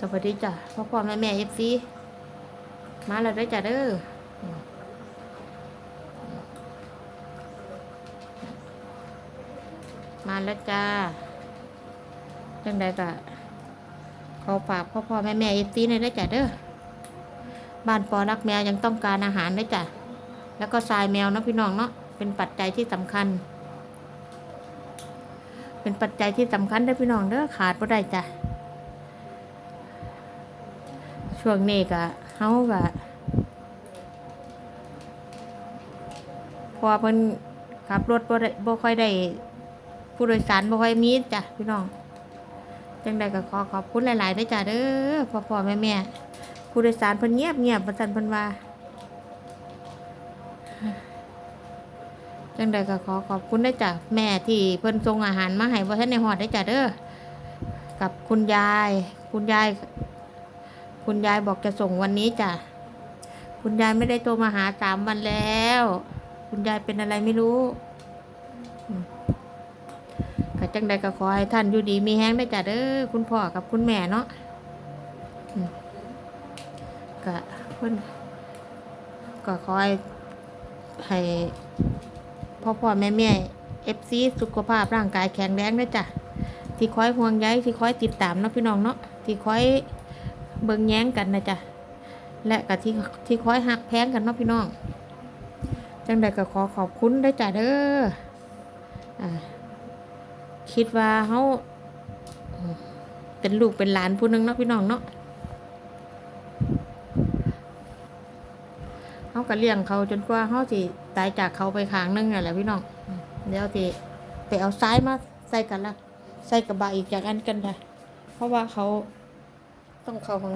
สวัสดีจ้ะพ่อพ่อแม่แม่เอฟซีมาแล้วได้จ้ะเด้ออมาแล้วจ้าจังใดก็ขอฝากพ่อพ่อแม่แม่เอฟซีในอยได้จ้ะเด้อบ้านปอรักแมวยังต้องการอาหารด้จ้ะแล้วก็ทรายแมวเนาะพี่น้องเนาะเป็นปัจจัยที่สำคัญ เป็นปัจจัยที่สำคัญเด้พี่น้องเด้อขาดบ่ได้จ้ะ ช่วงนี้ก็เฮาก็พอเพิ่นขับรถบ่ได้บ่ค่อยได้ ผู้โดยสารบ่ค่อยมีจ้ะพี่น้องจังใดก็ขอขอบคุณหลายๆด้วยจ้ะเด้อพ่อพ่อแม่แม่ผู้โดยสารเพิ่นเงียบเงียบประสันเพิ่นว่าจังใดก็ขอขอบคุณด้วยจ้ะแม่ที่เพิ่นส่งอาหารมาให้บ่ทันได้ฮอดได้จ้ะเด้อกับคุณยาย คุณยาย คุณยายบอกจะส่งวันนี้จ้ะ คุณยายไม่ได้โทรมาหาสามวันแล้ว คุณยายเป็นอะไรไม่รู้อืมก็จังใดก็ขอให้ท่านอยู่ดีมีแห้งได้จ้ะเด้อคุณพ่อกับคุณแม่เนาะก็เพิ่นก็ขอให้ให้พ่อพ่อแม่แม่เอฟซีสุขภาพร่างกายแข็งแรงได้จ้ะที่คอยห่วงใยที่คอยติดตามเนาะพี่น้องเนาะที่คอย เบิ่งแย้งกันนะจ๊ะและกับที่ที่คอยหักแพงกันเนาะพี่น้องจังใดก็ขอขอบคุณได้จ้ะเด้ออ่าคิดว่าเขาเป็นลูกเป็นหลานผู้หนึงเนาะพี่น้องเนาะเขาก็เลี้ยงเขาจนกว่าเขาสิตายจากเขาไปข้างหนึงนั่นแหละพี่น้องเดี๋ยวสิไปเอาซ้ายมาใส่กันละใส่กระบะอีกจากอันกันจ้ะเพราะว่าเขา ต้องเข้าห้อง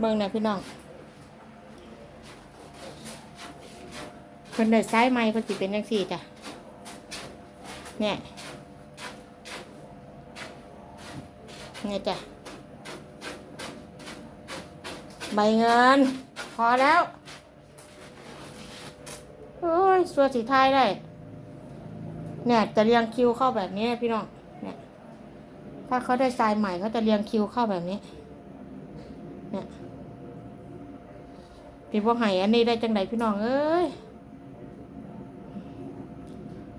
เบิ่งนะพี่น้องเพิ่นได้ซ้ายไม้เพิ่นสิเป็นจังซี่จ้ะเนี่ยเนี่ยจ้ะใบเงิน พอแล้ว โอ้ยสัวสีไทยได้เนี่ยจะเรียงคิวเข้าแบบนี้พี่น้องเนี่ยถ้าเขาได้ทรายใหม่เขาจะเรียงคิวเข้าแบบนี้เนี่ย พี่พวกไห้อันนี้ได้จังไดพี่น้องเอ้ย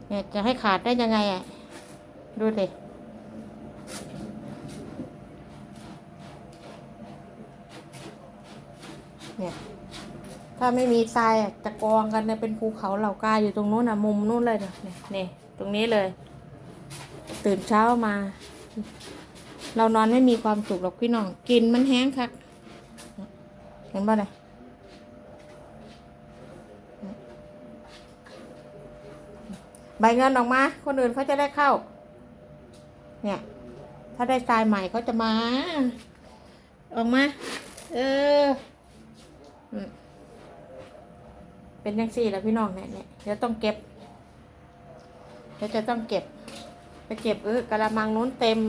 เนี่ยจะให้ขาดได้ยังไงอะ ดูดิเนี่ย ถ้าไม่มีทรายจะกองกันเนี่ยเป็นภูเขาเหล่ากาอยู่ตรงนู้นนะมุมนู้นเลยเนี่ยเนี่ยตรงนี้เลย ตื่นเช้ามา เรานอนไม่มีความสุขหรอกพี่น้อง กินมันแห้งคัก เห็นป่ะเนี่ย ใบเงินออกมา คนอื่นเขาจะได้เข้า เนี่ย ถ้าได้ทรายใหม่เขาจะมา ออกมา เอออืมเป็นยังสี่แล้วพี่น้องเนี่ยเนี่ยเดี๋ยวต้องเก็บ เดี๋ยวจะต้องเก็บ ไปเก็บเออกระมังนู้นเต็ม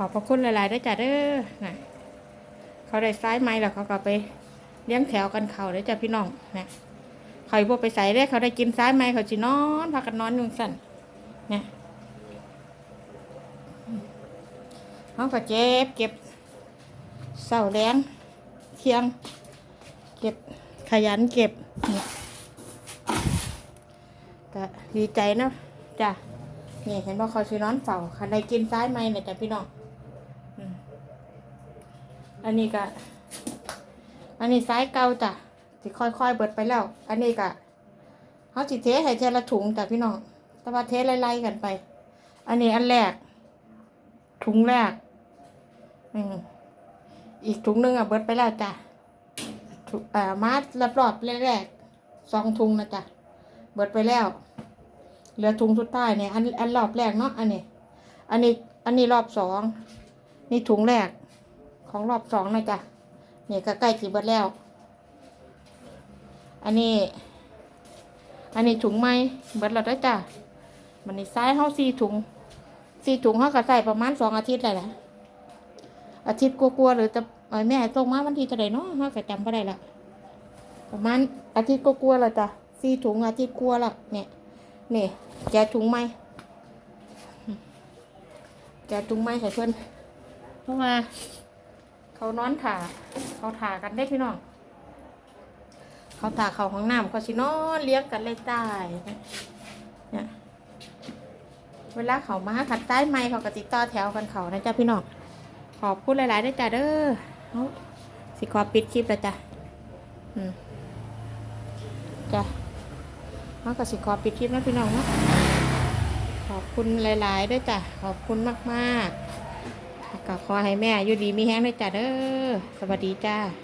ขอบพระคุณหลายๆด้วยจ้ะเด้อนะเขาได้ซ้ายไม้แล้วเขาก็ไปเลี้ยงแถวกันเขาได้จ้ะพี่น้องนะเขาพวกไปใส่ได้เขาได้กินซ้ายไม้เขาจีนอนพากันนอนอยุ่งสั่นนะเขาก็เจ็บเก็บเสาแรงเคียง เก็บขยันเก็บเนี่ยก็ดีใจนะจ้ะนี่เห็นว่าเขาชีนอนเฝ้าคันได้กินซ้ายไม้เนี่ยจ้ะพี่น้อง อันนี้ก็อันนี้ไซส์เก่าจ้ะสิค่อยๆเบิดไปแล้ว อันนี้ก็เขาสิเทให้เทละถุงจ้ะพี่น้องแต่ว่าเทไล่ๆกันไป อันนี้อันแรก ถุงแรกอืมอีกถุงนึงอะเบิดไปแล้วจ้ะถุงอ่ามารอบแรกๆสองถุงนะจ้ะเบิดไปแล้ว เหลือถุงสุดท้ายเนี่ยอันอันรอบแรกเนาะอันนี้ อันนี้ อันนี้รอบสองนี่ถุงแรก ของรอบสองนะจ๊ะนี่ก็ใกล้จีบดแล้ว อันนี้ อันนี้ถุงไม้เบิดแล้วด้วยจ้ะมันนี่ซ้ายเฮาสี่ถุงสี่ถุงเฮาก็ใส่ประมาณสองอาทิตย์เลยแหละอาทิตย์กลัวๆหรือจะเอ้แม่ส่งมาวันที่เท่าไหร่เนาะเฮาก็จำไม่ได้ละประมาณอาทิตย์กลัวๆแล้วจ้ะสี่ถุงอาทิตย์กลัวล้วเนี่ยนี่แกถุงไม้แกถุงไม้ให้เพื่อนเพราะว่า เขานอนถ่าเขาถ่ากันได้พี่น้องเขาถ่าเขาห้องน้ำเขาชินอนเลี้ยงกันเลยตาเนี่ยเวลาเขามาขัดใต้ไม้เขาก็ติดต่อแถวกันเขานะจ๊ะพี่น้องขอบคุณหลายๆได้จ้ะเด้อสิขอปิดคลิปแล้วจ้ะอืมจ้ะเขาก็สิขอปิดคลิปนะพี่น้องเนาะขอบคุณหลายๆได้จ้ะขอบคุณมากๆ ก็ขอให้แม่อยู่ดีมีแห้งเลยจ้าเด้อสวัสดีจ้า